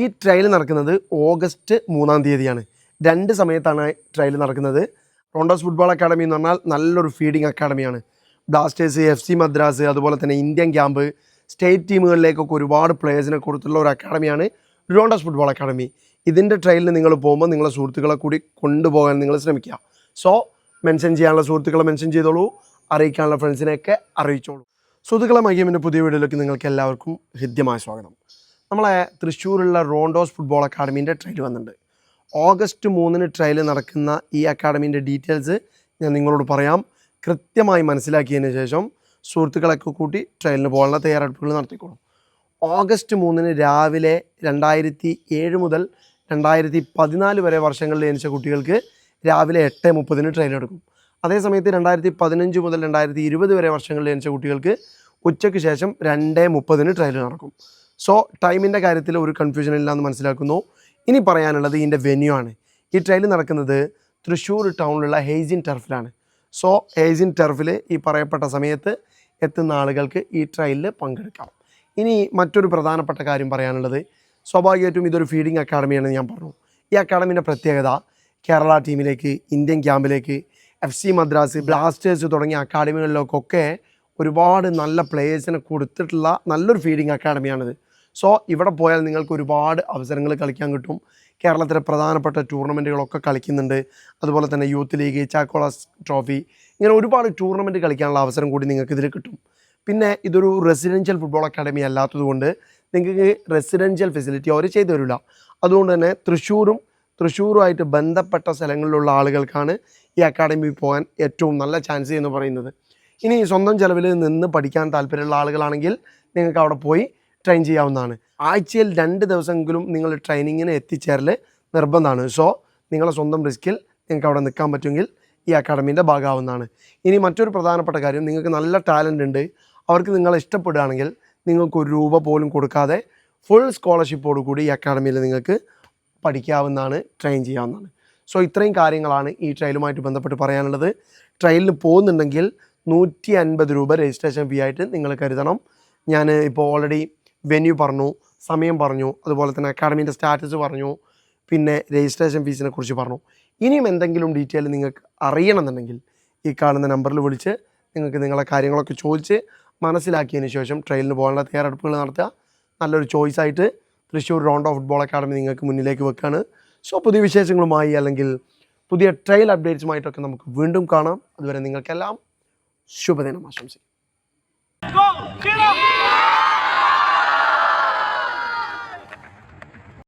ഈ ട്രയൽ നടക്കുന്നത് ഓഗസ്റ്റ് മൂന്നാം തീയതിയാണ്. രണ്ട് സമയത്താണ് ട്രയൽ നടക്കുന്നത്. റോണ്ടോസ് ഫുട്ബോൾ അക്കാഡമി എന്ന് പറഞ്ഞാൽ നല്ലൊരു ഫീഡിംഗ് അക്കാഡമിയാണ് ബ്ലാസ്റ്റേഴ്സ് എഫ് സി മദ്രാസ് അതുപോലെ തന്നെ ഇന്ത്യൻ ക്യാമ്പ് സ്റ്റേറ്റ് ടീമുകളിലേക്കൊക്കെ ഒരുപാട് പ്ലേയേഴ്സിനെ കൊടുത്തുള്ള ഒരു അക്കാഡമിയാണ് റോണ്ടോസ് ഫുട്ബോൾ അക്കാഡമി ഇതിന്റെ ട്രയലിന് നിങ്ങൾ പോകുമ്പോൾ നിങ്ങളെ സുഹൃത്തുക്കളെ കൂടി കൊണ്ടുപോകാൻ നിങ്ങൾ ശ്രമിക്കുക. സോ മെൻഷൻ ചെയ്യാനുള്ള സുഹൃത്തുക്കളെ മെൻഷൻ ചെയ്തോളൂ. അറിയിക്കാനുള്ള ഫ്രണ്ട്സിനെയൊക്കെ അറിയിച്ചോളൂ. സുഹൃത്തുക്കളെ മഹിമിന്റെ പുതിയ വീഡിയോയിലേക്ക് നിങ്ങൾക്ക് എല്ലാവർക്കും ഹൃദ്യമായ സ്വാഗതം. നമ്മളെ തൃശ്ശൂരുള്ള റോണ്ടോസ് ഫുട്ബോൾ അക്കാഡമീന്റെ ട്രയൽ വന്നിട്ടുണ്ട്. ഓഗസ്റ്റ് മൂന്നിന് ട്രയൽ നടക്കുന്ന ഈ അക്കാഡമീന്റെ ഡീറ്റെയിൽസ് ഞാൻ നിങ്ങളോട് പറയാം. കൃത്യമായി മനസ്സിലാക്കിയതിന് ശേഷം സുഹൃത്തുക്കളൊക്കെ കൂട്ടി ട്രയലിന് പോകാനുള്ള തയ്യാറെടുപ്പുകൾ നടത്തിക്കോളും. ഓഗസ്റ്റ് മൂന്നിന് രാവിലെ രണ്ടായിരത്തി ഏഴ് മുതൽ രണ്ടായിരത്തി പതിനാല് വരെ വർഷങ്ങളിൽ ജനിച്ച കുട്ടികൾക്ക് രാവിലെ എട്ട് മുപ്പതിന് ട്രയൽ എടുക്കും. അതേസമയത്ത് രണ്ടായിരത്തി പതിനഞ്ച് മുതൽ രണ്ടായിരത്തി ഇരുപത് വരെ വർഷങ്ങളിൽ ജനിച്ച കുട്ടികൾക്ക് ഉച്ചയ്ക്ക് ശേഷം രണ്ട് മുപ്പതിന് ട്രയൽ നടക്കും. സോ ടൈമിന്റെ കാര്യത്തിൽ ഒരു കൺഫ്യൂഷൻ ഇല്ല എന്ന് മനസ്സിലാക്കുന്നു. ഇനി പറയാനുള്ളത് ഇതിന്റെ വെന്യൂ ആണ്. ഈ ട്രെയിൽ നടക്കുന്നത് തൃശ്ശൂർ ടൗണിലുള്ള ഹെയ്സിൻ ടർഫിലാണ് സോ ഹെയ്സിൻ ടർഫിൽ ഈ പറയപ്പെട്ട സമയത്ത് എത്തുന്ന ആളുകൾക്ക് ഈ ട്രയലിൽ പങ്കെടുക്കാം. ഇനി മറ്റൊരു പ്രധാനപ്പെട്ട കാര്യം പറയാനുള്ളത്. സ്വാഭാവികമായിട്ടും ഇതൊരു ഫീഡിംഗ് അക്കാഡമിയാണെന്ന് ഞാൻ പറഞ്ഞു. ഈ അക്കാഡമിന്റെ പ്രത്യേകത കേരള ടീമിലേക്ക് ഇന്ത്യൻ ക്യാമ്പിലേക്ക് എഫ് സി മദ്രാസ് ബ്ലാസ്റ്റേഴ്സ് തുടങ്ങിയ അക്കാഡമികളിലേക്കൊക്കെ ഒരുപാട് നല്ല പ്ലേയേഴ്സിനെ കൊടുത്തിട്ടുള്ള നല്ലൊരു ഫീഡിംഗ് അക്കാഡമിയാണിത് സോ ഇവിടെ പോയാൽ നിങ്ങൾക്ക് ഒരുപാട് അവസരങ്ങൾ കളിക്കാൻ കിട്ടും. കേരളത്തിലെ പ്രധാനപ്പെട്ട ടൂർണമെന്റുകളൊക്കെ കളിക്കുന്നുണ്ട്. അതുപോലെ തന്നെ യൂത്ത് ലീഗ് ചാക്കോളാസ് ട്രോഫി ഇങ്ങനെ ഒരുപാട് ടൂർണമെന്റ് കളിക്കാനുള്ള അവസരം കൂടി നിങ്ങൾക്ക് ഇതിൽ കിട്ടും. പിന്നെ ഇതൊരു റെസിഡൻഷ്യൽ ഫുട്ബോൾ അക്കാഡമി അല്ലാത്തതുകൊണ്ട് നിങ്ങൾക്ക് റെസിഡൻഷ്യൽ ഫെസിലിറ്റി അവർ ചെയ്തു തരില്ല. അതുകൊണ്ട് തന്നെ തൃശ്ശൂരും തൃശ്ശൂരുമായിട്ട് ബന്ധപ്പെട്ട സ്ഥലങ്ങളിലുള്ള ആളുകൾക്കാണ് ഈ അക്കാഡമി പോകാൻ ഏറ്റവും നല്ല ചാൻസ് എന്ന് പറയുന്നത്. ഇനി സ്വന്തം ചിലവിൽ നിന്ന് പഠിക്കാൻ താല്പര്യമുള്ള ആളുകളാണെങ്കിൽ നിങ്ങൾക്ക് അവിടെ പോയി ട്രെയിൻ ചെയ്യാവുന്നതാണ്. ആഴ്ചയിൽ രണ്ട് ദിവസമെങ്കിലും നിങ്ങൾ ട്രെയിനിങ്ങിന് എത്തിച്ചേരൽ നിർബന്ധമാണ്. സോ നിങ്ങളെ സ്വന്തം റിസ്കിൽ നിങ്ങൾക്ക് അവിടെ നിൽക്കാൻ പറ്റുമെങ്കിൽ ഈ അക്കാഡമീന്റെ ഭാഗമാവുന്നതാണ്. ഇനി മറ്റൊരു പ്രധാനപ്പെട്ട കാര്യം നിങ്ങൾക്ക് നല്ല ടാലന്റ് ഉണ്ട് അവർക്ക് നിങ്ങളെ ഇഷ്ടപ്പെടുകയാണെങ്കിൽ നിങ്ങൾക്ക് ഒരു രൂപ പോലും കൊടുക്കാതെ ഫുൾ സ്കോളർഷിപ്പോട് കൂടി ഈ അക്കാഡമിയിൽ നിങ്ങൾക്ക് പഠിക്കാവുന്നതാണ് ട്രെയിൻ ചെയ്യാവുന്നതാണ്. സോ ഇത്രയും കാര്യങ്ങളാണ് ഈ ട്രയലുമായിട്ട് ബന്ധപ്പെട്ട് പറയാനുള്ളത്. ട്രയലിന് പോകുന്നുണ്ടെങ്കിൽ നൂറ്റി അൻപത് രൂപ രജിസ്ട്രേഷൻ ഫീ ആയിട്ട് നിങ്ങൾ കരുതണം. ഞാൻ ഇപ്പോൾ ഓൾറെഡി വെന്യൂ പറഞ്ഞു സമയം പറഞ്ഞു അതുപോലെ തന്നെ അക്കാഡമീന്റെ സ്റ്റാറ്റസ് പറഞ്ഞു പിന്നെ രജിസ്ട്രേഷൻ ഫീസിനെ കുറിച്ച് പറഞ്ഞു. ഇനിയും എന്തെങ്കിലും ഡീറ്റെയിൽ നിങ്ങൾക്ക് അറിയണമെന്നുണ്ടെങ്കിൽ ഈ കാണുന്ന നമ്പറിൽ വിളിച്ച് നിങ്ങൾക്ക് നിങ്ങളെ കാര്യങ്ങളൊക്കെ ചോദിച്ച് മനസ്സിലാക്കിയതിന് ശേഷം ട്രെയിലിന് പോകാനുള്ള തയ്യാറെടുപ്പുകൾ നടത്തുക. നല്ലൊരു ചോയ്സ് ആയിട്ട് Thrissur round of football academy നിങ്ങൾക്ക് മുന്നിലേക്ക് വെക്കുകയാണ് സോ പുതിയ വിശേഷങ്ങളുമായി അല്ലെങ്കിൽ പുതിയ ട്രെയിൽ അപ്ഡേറ്റ്സുമായിട്ടൊക്കെ നമുക്ക് വീണ്ടും കാണാം. അതുവരെ നിങ്ങൾക്കെല്ലാം ശുഭദിനം ആശംസിക്കും!